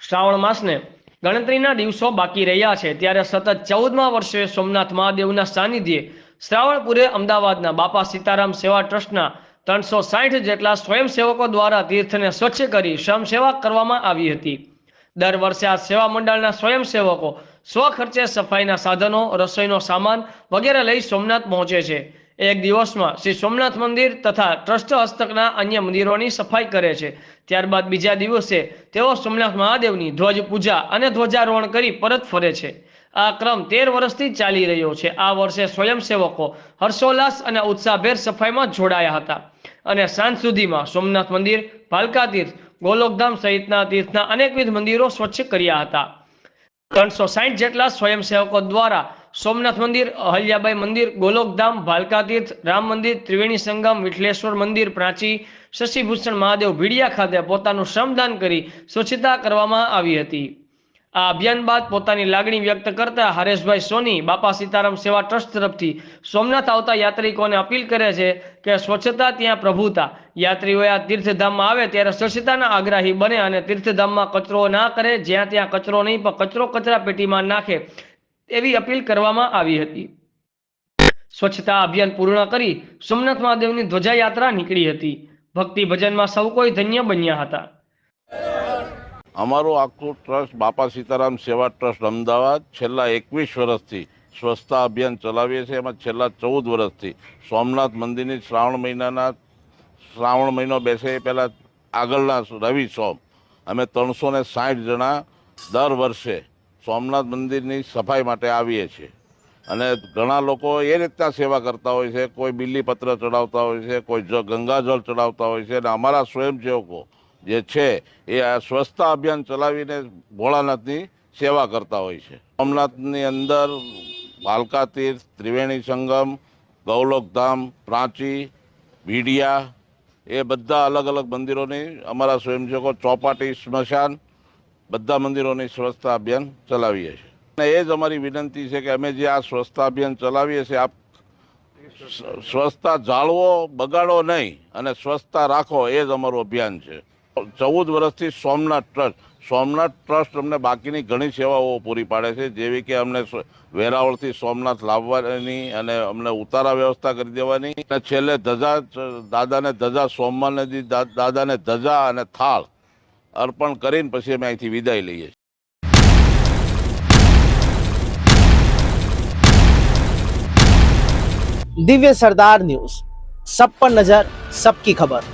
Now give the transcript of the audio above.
શ્રાવણ માસને ગણતરીના દિવસો બાકી રહ્યા છે. ત્યારે સતત ચૌદમા વર્ષે સોમનાથ મહાદેવના સાનિધ્યે શ્રાવણપુરે અમદાવાદના બાપા સીતારામ સેવા ટ્રસ્ટના ત્રણસો સાઠ જેટલા સ્વયંસેવકો દ્વારા તીર્થને સ્વચ્છ કરી શ્રમસેવા કરવામાં આવી હતી. દર વર્ષે આ સેવા મંડળના સ્વયંસેવકો સ્વખર્ચે સફાઈના સાધનો, રસોઈનો સામાન વગેરે લઈ સોમનાથ પહોંચે છે. એક દિવસમાં શ્રી સોમનાથ મંદિર તથા ટ્રસ્ટ હસ્તકના અન્ય મંદિરોની સફાઈ કરે છે. ત્યારબાદ બીજા દિવસે તેઓ સોમનાથ મહાદેવની ધ્વજ પૂજા અને ધ્વજારોહણ કરી પરત ફરે છે. આ ક્રમ તેર વર્ષથી ચાલી રહ્યો છે. આ વર્ષે સ્વયંસેવકો હર્ષોલ્લાસ અને ઉત્સાહભેર સફાઈમાં જોડાયા હતા. અને સાંજ સુધીમાં સોમનાથ મંદિર, ભાલકા તીર્થ, ગોલોકધામ સહિતના તીર્થના અનેકવિધ મંદિરો સ્વચ્છ કર્યા હતા. ત્રણસો સાઠ જેટલા સ્વયંસેવકો દ્વારા સોમનાથ મંદિર, અહલ્યાબાઈ મંદિર, ગોલોકધામ, ભાલકાતીર્થ, રામ મંદિર, ત્રિવેણી સંગમ વિઠલેશ્વર મંદિર, પ્રાચી શશિભૂષણ મહાદેવ ભીડિયા ખાતે પોતાનું શ્રમદાન કરી સ્વચ્છતા કરવામાં આવી હતી. આ અભિયાન બાદ પોતાની લાગણી વ્યક્ત કરતા હરેશભાઈ સોની, બાપા સીતારામ સેવા ટ્રસ્ટ તરફથી સોમનાથ આવતા યાત્રિકોને અપીલ કરે છે કે સ્વચ્છતા ત્યાં પ્રભુતા યાત્રીઓ આ તીર્થધામમાં આવે ત્યારે સ્વચ્છતાના આગ્રાહી બને અને તીર્થધામમાં કચરો ના કરે, જ્યાં ત્યાં કચરો નહીં, પણ કચરો કચરા પેટીમાં નાખે. એવી અપીલ કરવામાં આવી હતી. સ્વચ્છતા અભિયાન પૂર્ણ કરી સોમનાથ મહાદેવની ધ્વજાયાત્રા નીકળી હતી. ભક્તિ ભજનમાં સૌ કોઈ ધન્ય બન્યા હતા. અમારું આખું ટ્રસ્ટ બાપા સીતારામ સેવા ટ્રસ્ટ અમદાવાદ છેલ્લા એકવીસ વર્ષથી સ્વચ્છતા અભિયાન ચલાવીએ છીએ. એમાં છેલ્લા ચૌદ વર્ષથી સોમનાથ મંદિરની શ્રાવણ મહિનાના શ્રાવણ મહિનો બેસે એ પહેલાં આગળના રવિ સોમ. અમે ત્રણસો ને સાઠ જણા દર વર્ષે સોમનાથ મંદિરની સફાઈ માટે આવીએ છીએ. અને ઘણા લોકો એ રીતના સેવા કરતા હોય છે, કોઈ બિલીપત્ર ચડાવતા હોય છે, કોઈ ગંગાજળ ચડાવતા હોય છે. અને અમારા સ્વયંસેવકો જે છે, એ આ સ્વચ્છતા અભિયાન ચલાવીને ભોળાનાથની સેવા કરતા હોય છે. સોમનાથની અંદર ભાલકા તીર્થ, ત્રિવેણી સંગમ ગૌલોકધામ પ્રાંચી, ભીડિયા, એ બધા અલગ અલગ મંદિરોની અમારા સ્વયંસેવકો ચોપાટી સ્મશાન બધા મંદિરોની સ્વચ્છતા અભિયાન ચલાવીએ છીએ. અને એ જ અમારી વિનંતી છે કે અમે જે આ સ્વચ્છતા અભિયાન ચલાવીએ છીએ, આપ સ્વચ્છતા જાળવો, બગાડો નહીં અને સ્વચ્છતા રાખો, એ જ અમારું અભિયાન છે. ચૌદ વર્ષથી સોમનાથ ટ્રસ્ટ સોમનાથ ટ્રસ્ટ અમને બાકીની ઘણી સેવાઓ પૂરી પાડે છે, જેવી કે અમને વેરાવળથી સોમનાથ લાવવાની અને અમને ઉતારા વ્યવસ્થા કરી દેવાની. અને છેલ્લે ધજા દાદાને ધજા, સોમવારને દાદાને ધજા અને થાળ અર્પણ કરીને પછી અમે અહીંથી વિદાય લઈએ છીએ. દિવ્ય સરદાર ન્યૂઝ. સબ પર નજર, સબકી ખબર.